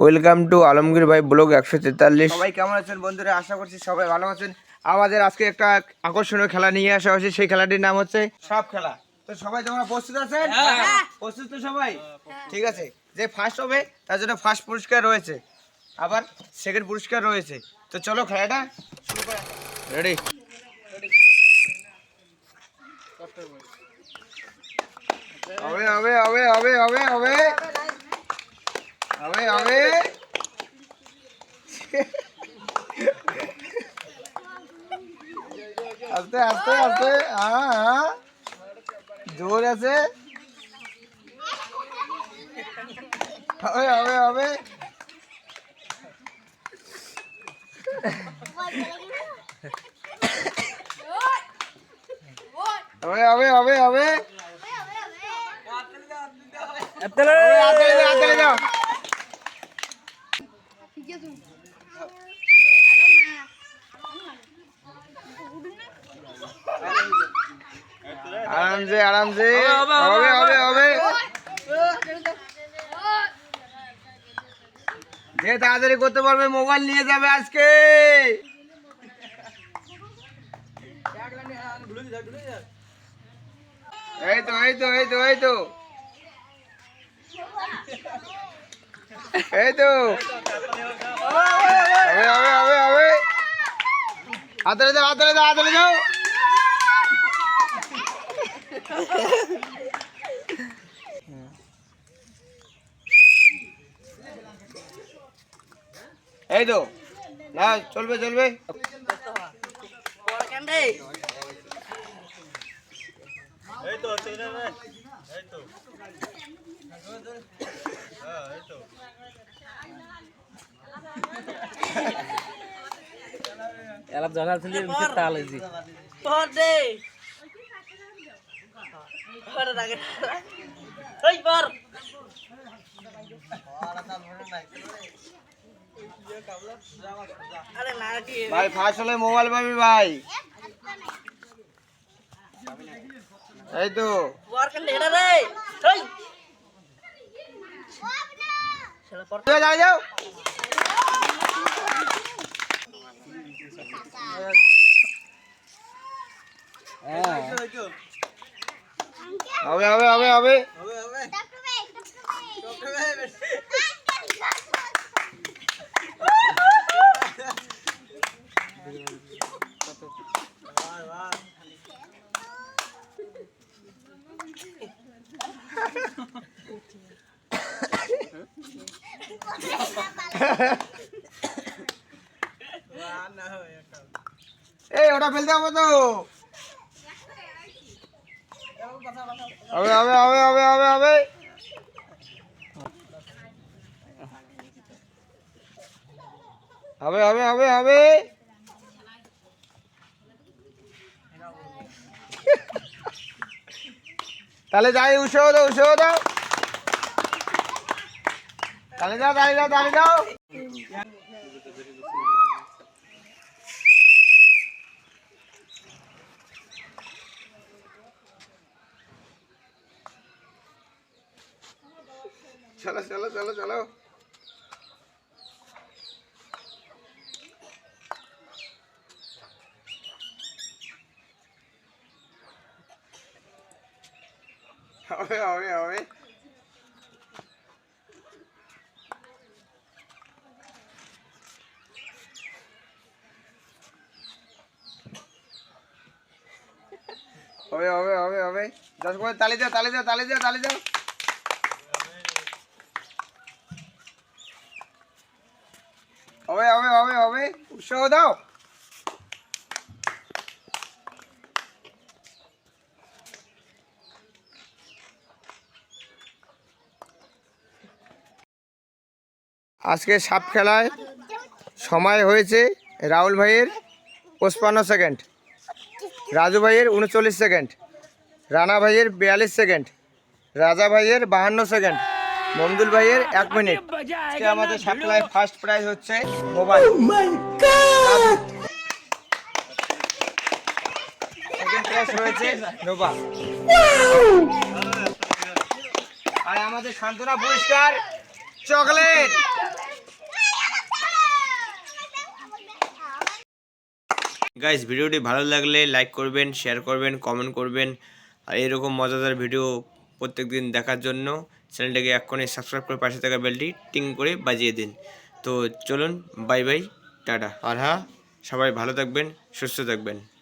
Welcome to Alamgir ভাই blog একশো তেতাল্লিশ। সবাই কেমন আছেন বন্ধুরা? আশা করছি সবাই ভালো আছেন। আমাদের আজকে একটা আকর্ষণীয় খেলা নিয়ে আসা হয়েছে। সেই খেলাটির নাম হচ্ছে সাপ খেলা। তো সবাই তোমরা প্রস্তুত আছেন? প্রস্তুত তো সবাই? ঠিক আছে। যে ফার্স্ট হবে তার জন্য ফার্স্ট পুরস্কার রয়েছে। আবার সেকেন্ড পুরস্কার রয়েছে। তো চলো খেলাটা শুরু করা রেডি হবে হবে হবে হবে হবে হবে। আস্তে আস্তে আস্তে জোর আছে হবে হবে হবে હવે আরামসে আরামসে। হবে হবে হবে যে তাড়াতাড়ি করতে পারবে মোবাইল নিয়ে যাবে আজকে। এই তো এই তো এই তো এই তো। এই তো। আদরে যাও আদরে যাও আদরে যাও। এই তো, না, চলবে চলবে। এই তো এই তো। হ্যাঁ, এলা জনাল সিন্দি মিছে তালে জি পর দে। ওই পর ভাই ফাঁস হলে মোবাইল পাবি ভাই। এই তো। যাও। હવે હવે હવે હવે এই ওটা ফেলতে হবে তো হবে হবে হবে হবে হবে হবে হবে হবে হবে হবে তাহলে যাই উৎসাহ দাও উৎসাহ দাও তাহলে যাও তাহলে যাও তাহলে যাও চলো চলো চলো চলো। হবে হবে হবে। হবে হবে হবে হবে। দশ করে তালি দাও তালি দাও তালি দাও তালি দাও। হবে হবে হবে আজকে সাপ খেলায় সময় হয়েছে রাহুল ভাইয়ের পঁচপান্ন সেকেন্ড, রাজু ভাইয়ের উনচল্লিশ সেকেন্ড, রানা ভাইয়ের বিয়াল্লিশ সেকেন্ড, রাজা ভাইয়ের বাহান্ন সেকেন্ড। মমদুল ভাইয়ের এক মিনিট আজকে আমাদের সাপ্লাই ফার্স্ট প্রাইজ হচ্ছে মোবাইল। oh আর আমাদের সান্ত্বনা পুরস্কার চকলেট। গাইজ ভিডিওটি ভালো লাগলে লাইক করবেন শেয়ার করবেন কমেন্ট করবেন। আর এরকম মজাদার ভিডিও প্রত্যেকদিন দেখার জন্য চ্যানেলটাকে এক্ষণে সাবস্ক্রাইব করে পাশে থাকা বেলটি টিং করে বাজিয়ে দিন। তো চলুন বাই বাই টাটা। আর হ্যাঁ? সবাই ভালো থাকবেন সুস্থ থাকবেন।